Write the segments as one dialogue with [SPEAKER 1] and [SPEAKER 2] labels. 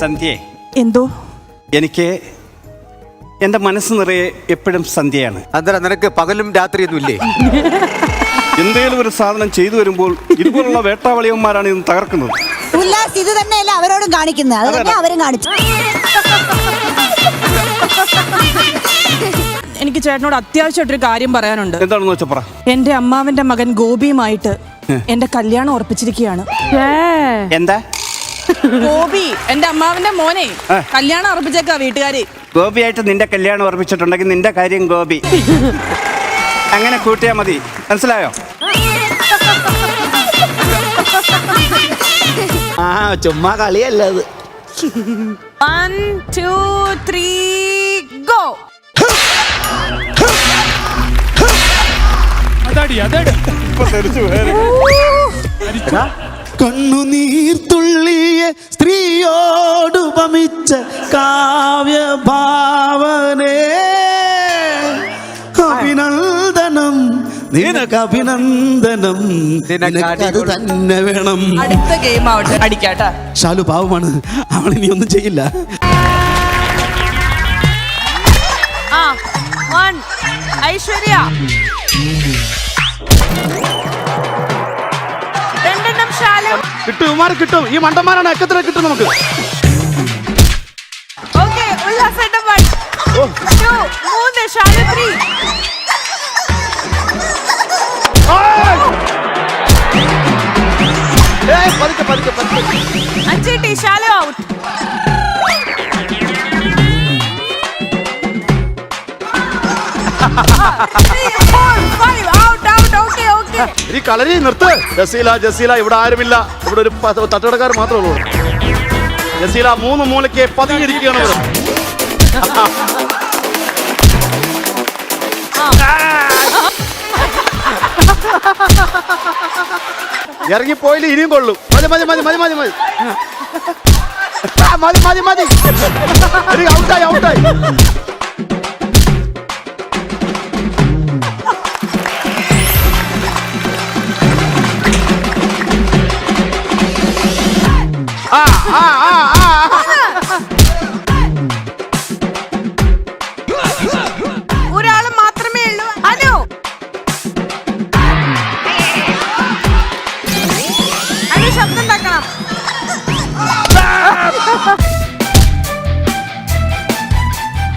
[SPEAKER 1] സന്ധ്യയെ?
[SPEAKER 2] എന്തോ?
[SPEAKER 1] എനിക്ക് എന്റെ മനസ്സ് നിറയെ എപ്പോഴും സന്ധ്യയാണ്.
[SPEAKER 3] അന്നേരം നിനക്ക് പകലും രാത്രിയൊന്നും ഇല്ലേ?
[SPEAKER 1] എന്തെങ്കിലും ഒരു സാധനം ചെയ്തു വരുമ്പോൾ ഇതുപോലുള്ള വേട്ടാവളിയന്മാരാണ് ഇത് തകർക്കുന്നത്.
[SPEAKER 4] ഉല്ലാസ് ഇത് തന്നെയല്ല അവരോടും കാണിക്കുന്നത്? അത് തന്നെ അവരും കാണിച്ചു.
[SPEAKER 2] എനിക്ക് ചേട്ടനോട് അത്യാവശ്യമായിട്ടൊരു കാര്യം പറയാനുണ്ട്.
[SPEAKER 1] എന്താണെന്ന് വെച്ചാ പറ.
[SPEAKER 2] എന്റെ അമ്മാവന്റെ മകൻ ഗോപിയുമായിട്ട് എന്റെ കല്യാണം ഉറപ്പിച്ചിരിക്കുകയാണ്.
[SPEAKER 1] എന്താ?
[SPEAKER 2] ഗോപി എന്റെ അമ്മാവന്റെ മോനെ. കല്യാണം ഉറപ്പിച്ചേക്കാ വീട്ടുകാര്.
[SPEAKER 1] ഗോപിയായിട്ട് നിന്റെ കല്യാണം ഉറപ്പിച്ചിട്ടുണ്ടെങ്കിൽ നിന്റെ കാര്യം ഗോപി. അങ്ങനെ കൂട്ടിയാ മതി. മനസ്സിലായോ?
[SPEAKER 3] ആ ചുമ്മാ കളിയല്ല അത്.
[SPEAKER 2] വൺ ടു ത്രീ ഗോ
[SPEAKER 1] ഇപ്പൊ തെറിച്ചു പോയാൽ.
[SPEAKER 5] കണ്ണുനീർ തുള്ളിയ സ്ത്രീയോടുപമിച്ച കാവ്യഭാവനേ. അഭിനന്ദനം നിനക്ക് അഭിനന്ദനം
[SPEAKER 3] നിനക്ക്
[SPEAKER 5] നിനക്കത് തന്നെ വേണം.
[SPEAKER 2] അടുത്ത ഗെയിം ആവട്ടെ. അടിക്കാട്ടാ.
[SPEAKER 5] ശാലു പാവമാണ്. അവൾ ഇനി ഒന്നും ചെയ്യില്ല.
[SPEAKER 2] ആ ഐശ്വര്യ.
[SPEAKER 5] കിട്ടും ഇമാരെ കിട്ടും. ഈ മണ്ടന്മാരാണ് എക്കത്ര കിട്ടും നമുക്ക്.
[SPEAKER 3] പതുക്കെ, പതുക്കെ,
[SPEAKER 5] ഈ കളരി നിർത്ത്. ജസീല ജസീല ഇവിടെ ആരുമില്ല. ഇവിടെ ഒരു തട്ടടക്കാർ തട്ടുകടക്കാർ മാത്രമേ ഉള്ളൂ. ജസീല മൂന്ന് മൂലയ്ക്ക് പതിഞ്ഞിരിക്കുകയാണ് ഇവിടെ. ഇറങ്ങിപ്പോയില്ല ഇനിയും കൊള്ളും. മതി മതി മതി മതി മതി മതി. മതി മതി മതി. ഔട്ടായി ഔട്ടായി ആ
[SPEAKER 2] മാത്രമേ ഉള്ളൂ. അനു അനു ശബ്ദം ഉണ്ടാക്കണം.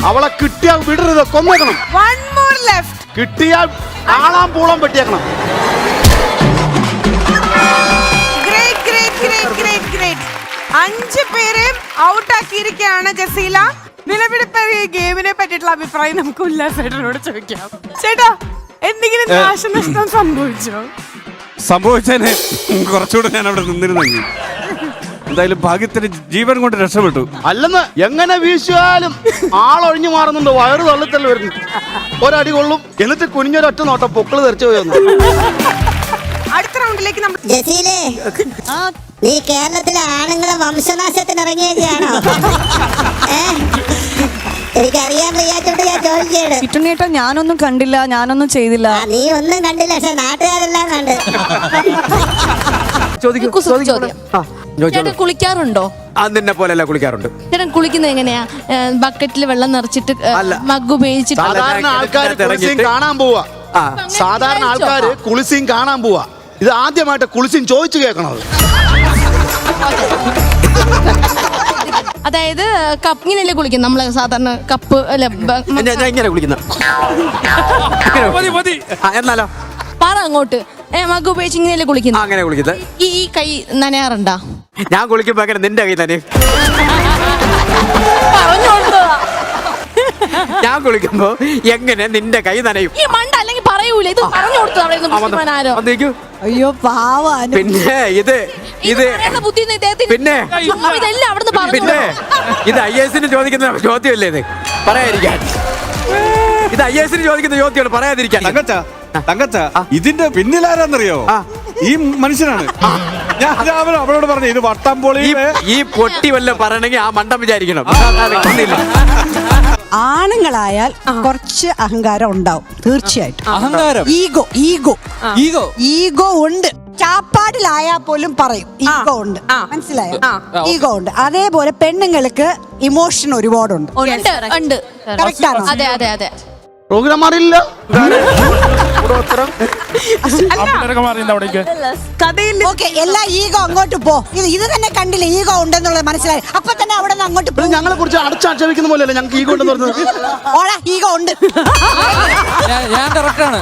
[SPEAKER 5] അവളെ കിട്ടിയാൽ വിടരുത് കൊന്നേക്കണം.
[SPEAKER 2] വൺ മോർ ലെഫ്റ്റ്
[SPEAKER 5] കിട്ടിയാൽ ആളാം പൂളം പെട്ടിയേക്കണം
[SPEAKER 2] ഔട്ട് ആക്കിയിരിക്കുകയാണ് ജസീല. നിലവിളിപ്പ ഈ ഗെയിമിനെ പറ്റിയിട്ടുള്ള അഭിപ്രായം നമുക്ക് ഉല്ലാസേട്ടനോട് ചോദിക്കാം. ചേട്ടാ എന്തെങ്കിലും നാശനഷ്ടം സംഭവിച്ചോ?
[SPEAKER 1] സംഭവിച്ചതിന് കുറച്ചുകൂടെ ഞാൻ അവിടെ നിന്നിരുന്നെങ്കിൽ എന്തായാലും ഭാഗ്യത്തിന് ജീവൻ കൊണ്ട് രക്ഷപ്പെട്ടു.
[SPEAKER 5] അല്ലെന്ന് എങ്ങനെ വീശിയാലും ആളൊഴിഞ്ഞു മാറുന്നുണ്ട് വയറ് തള്ളിത്തൽ വരുന്നു. ഒരടി കൊള്ളും. എന്നിട്ട് കുനിഞ്ഞൊരൊറ്റ നോട്ടം പൊക്കിൾ തെറിച്ചു പോയി
[SPEAKER 2] അടുത്ത റൗണ്ടിലേക്ക് നമ്മൾ
[SPEAKER 4] ജസീലേ നീ കേരളത്തിലെ ആണുങ്ങളെ വംശനാശത്തിന് ഇറങ്ങിയൊക്കെയാണോ? എനിക്കറിയാൻ വയ്യാത്തോണ്ട് ഞാൻ ചോദിക്കാണ്
[SPEAKER 2] കിട്ടുന്നേട്ടാ ഞാനൊന്നും കണ്ടില്ല ഞാനൊന്നും ചെയ്തില്ല.
[SPEAKER 4] ആ, നീ ഒന്നും കണ്ടില്ല പക്ഷെ നാട്ടുകാരെല്ലാം കണ്ട്.
[SPEAKER 3] ചോദിക്കൂ.
[SPEAKER 6] ചേട്ടൻ കുളിക്കാറുണ്ടോ?
[SPEAKER 3] ആ നിന്നെ പോലെയല്ല കുളിക്കാറുണ്ട്.
[SPEAKER 6] ചേട്ടൻ കുളിക്കുന്നത് എങ്ങനെയാ? ബക്കറ്റിൽ വെള്ളം നിറച്ചിട്ട്. മഗ് ഉപയോഗിച്ചിട്ട്.
[SPEAKER 5] സാധാരണ ആൾക്കാർ കാണാൻ പോവാ. സാധാരണ ആൾക്കാർ കുളിസീൻ കാണാൻ പോവാ. ഇത് ആദ്യമായിട്ട് കുളിസീൻ ചോദിച്ചു കേൾക്കണത്.
[SPEAKER 6] അതായത് കപ്പ് ഇങ്ങനെയല്ലേ കുളിക്കുന്നത്? നമ്മൾ സാധാരണ കപ്പ് അല്ല
[SPEAKER 3] ഇങ്ങനെ കുളിക്കുന്ന. എന്നാലോ?
[SPEAKER 6] പറ അങ്ങോട്ട്. ഏ മഗ് ഉപയോഗിച്ച് ഇങ്ങനെയല്ലേ കുളിക്കുന്നത്?
[SPEAKER 3] അങ്ങനെ കുളിക്കുന്നത്.
[SPEAKER 6] ഈ കൈ നനയാറുണ്ടാ?
[SPEAKER 3] ഞാൻ കുളിക്കുമ്പോ അങ്ങനെ നിന്റെ കൈ നനയും.
[SPEAKER 6] പറഞ്ഞു
[SPEAKER 3] ഞാൻ കുളിക്കുമ്പോ എങ്ങനെ നിന്റെ കൈ നനയും?
[SPEAKER 6] ഈ മണ്ട പറയൂല ഇത് പറഞ്ഞു
[SPEAKER 3] കൊടുത്തു.
[SPEAKER 4] അയ്യോ പാവ
[SPEAKER 3] പിന്നെ ഇത്
[SPEAKER 6] ഇത് ബുദ്ധി
[SPEAKER 3] പിന്നെ
[SPEAKER 6] ഇതെല്ലാം അവിടുന്ന്
[SPEAKER 3] പിന്നെ ഇത് ഐ എസിന് ചോദിക്കുന്ന ചോദ്യമല്ലേ ഇത്? പറയാതിരിക്കാൻ. ഇത് ഐ എസിന് ചോദിക്കുന്ന ചോദ്യമാണ് പറയാതിരിക്കാൻ.
[SPEAKER 1] തങ്കച്ച തങ്കച്ച ഇതിന്റെ പിന്നിലാരാന്നറിയോ
[SPEAKER 3] ആ.
[SPEAKER 1] ഈ മനുഷ്യനാണ്. ഞാൻ രാവിലെ അവളോട് പറഞ്ഞു ഇത് വട്ടംപൊളി
[SPEAKER 3] ഈ ഈ പൊട്ടി വല്ലതും പറയണെങ്കിൽ ആ മണ്ടം വിചാരിക്കണം.
[SPEAKER 7] ആണുങ്ങളായാൽ കുറച്ച് അഹങ്കാരം ഉണ്ടാവും തീർച്ചയായിട്ടും.
[SPEAKER 8] അഹങ്കാരം?
[SPEAKER 7] Ego ego.
[SPEAKER 8] ഈഗോ?
[SPEAKER 7] ഈഗോ ഉണ്ട്.
[SPEAKER 4] ചാപ്പാടിലായാൽ പോലും പറയും ഈഗോ ഉണ്ട്. മനസ്സിലായോ? ഈഗോ ഉണ്ട്. അതേപോലെ പെണ്ണുങ്ങൾക്ക് ഇമോഷൻ ഒരുപാടുണ്ട്.
[SPEAKER 6] ഉണ്ട് ഉണ്ട്.
[SPEAKER 4] Correct ആണോ?
[SPEAKER 6] അതെ അതെ അതെ.
[SPEAKER 5] പ്രോഗ്രാം മാറിയില്ല
[SPEAKER 4] ഓക്കെ എല്ലാ ഈഗോ അങ്ങോട്ട് പോ. ഇത് ഇത് തന്നെ കണ്ടില്ല ഈഗോ ഉണ്ടെന്നുള്ളത് മനസ്സിലായി. അപ്പൊ തന്നെ അവിടെ നിന്ന് അങ്ങോട്ട് പോ.
[SPEAKER 5] ഞങ്ങളെ കുറിച്ച് അടച്ചാക്ഷേപിക്കുന്ന പോലെയല്ലേ ഞങ്ങൾക്ക് ഈഗോ ഉണ്ടെന്ന് പറഞ്ഞത്?
[SPEAKER 4] ഓടാ ഈഗോ ഉണ്ട്.
[SPEAKER 3] ഞാൻ- കറക്റ്റാണ്